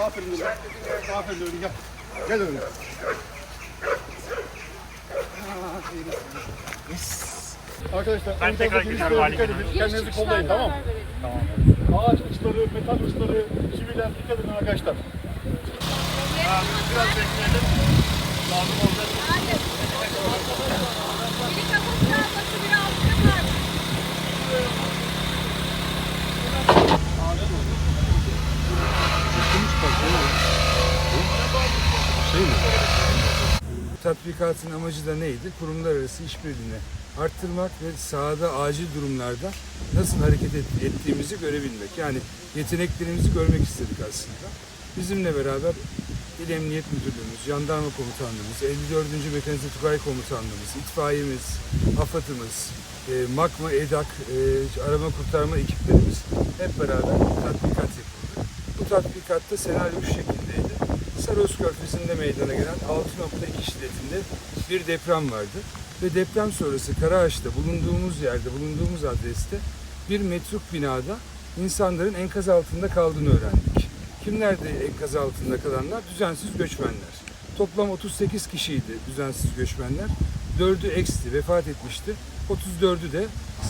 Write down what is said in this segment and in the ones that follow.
Aferin oğlum. Aferin oğlum gel. Gel oğlum. Yes. Arkadaşlar ben tekrar gidiyorum halimden. Kendinizi kollayın tamam mı? Tamam. Ağaç uçları, metal uçları, çiviler dikkat edin arkadaşlar. Biraz bekleyelim. Lazım olacak. Tatbikatın amacı da neydi? Kurumlar arası işbirliğini arttırmak ve sahada acil durumlarda nasıl hareket et- ettiğimizi görebilmek. Yani yeteneklerimizi görmek istedik aslında. Bizimle beraber İl Emniyet Müdürlüğümüz, Jandarma Komutanlığımız, 54. Mekanize Tugay Komutanlığımız, itfaiyemiz, AFAD'ımız, e, MAKMA, EDAK, e, arama kurtarma ekiplerimiz hep beraber tatbikat yapıldı. Bu tatbikatta senaryo şu şekildeydi. Saros Körfezi'nde meydana gelen 6.2 şiddetinde bir deprem vardı. Ve deprem sonrası Karaağaç'ta bulunduğumuz yerde, bulunduğumuz adreste bir metruk binada insanların enkaz altında kaldığını öğrendik. Kimlerdi enkaz altında kalanlar? Düzensiz göçmenler. Toplam 38 kişiydi düzensiz göçmenler. 4'ü eksti, vefat etmişti. 34'ü de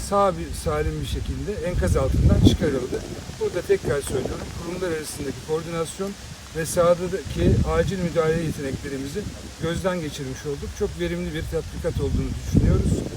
sağ bir salim bir şekilde enkaz altından çıkarıldı. Burada tekrar söylüyorum kurumlar arasındaki koordinasyon ve sahadaki acil müdahale yeteneklerimizi gözden geçirmiş olduk. Çok verimli bir tatbikat olduğunu düşünüyoruz.